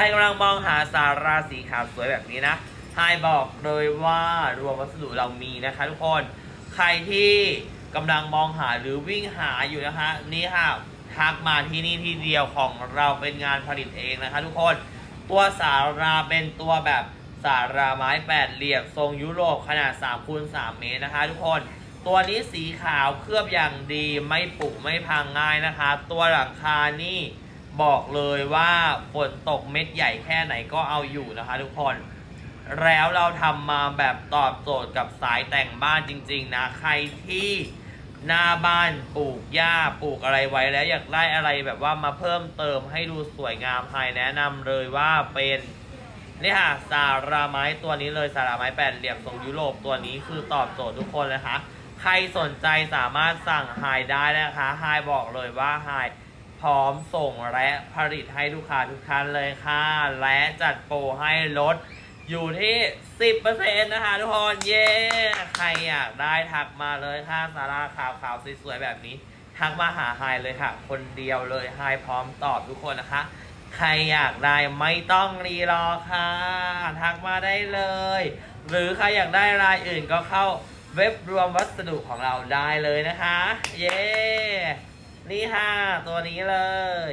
รกำลังมองหาสาราสีขาวสวยแบบนี้นะไฮบอกเลยว่ารวมวัสดุเรามีนะคะทุกคน ใครที่กำลังมองหาหรือวิ่งหาอยู่นะคะนี่ค่ะทักมาที่นี่ที่เดียวของเราเป็นงานผลิตเองนะคะทุกคน ตัวสาราเป็นตัวแบบสาราไม้แปดเหลี่ยมทรงยุโรปขนาด3คูณ3เมตรนะคะ ทุกคน ตัวนี้สีขาวเคลือบอย่างดีไม่ปุไม่พังง่ายนะคะ ตัวหลังคานี่ บอกเลยว่าฝนตกเม็ดใหญ่แค่ไหนก็เอาอยู่นะคะทุกคน แล้วเราทำมาแบบตอบโจทย์กับสายแต่งบ้านจริง ๆ นะ ใครที่หน้าบ้านปลูกหญ้าปลูกอะไรไว้แล้วอยากได้อะไรแบบว่ามาเพิ่มเติมให้ดูสวยงามไฮแนะนำเลยว่าเป็นนี่ค่ะสาราไม้ตัวนี้เลยสาราไม้แปดเหลี่ยมทรงยุโรปตัวนี้คือตอบโจทย์ทุกคนเลยคะใครสนใจสามารถสั่งไฮได้นะคะไฮบอกเลยว่าไฮ พร้อมส่งและผลิตให้ลูกค้าทุกท่านเลยค่ะ และจัดโปรให้ลดอยู่ที่ 10%นะคะทุกคนเย้ใครอยากได้ทักมาเลยค่ะสาราขาวขาวๆสวยๆแบบนี้ ทักมาหาไฮเลยค่ะ คนเดียวเลยไฮพร้อมตอบทุกคนนะคะ ใครอยากได้ไม่ต้องรีรอค่ะ ทักมาได้เลย หรือใครอยากได้รายอื่นก็เข้าเว็บรวมวัสดุของเราได้เลยนะคะ เย้ นี่ค่ะ ตัวนี้เลย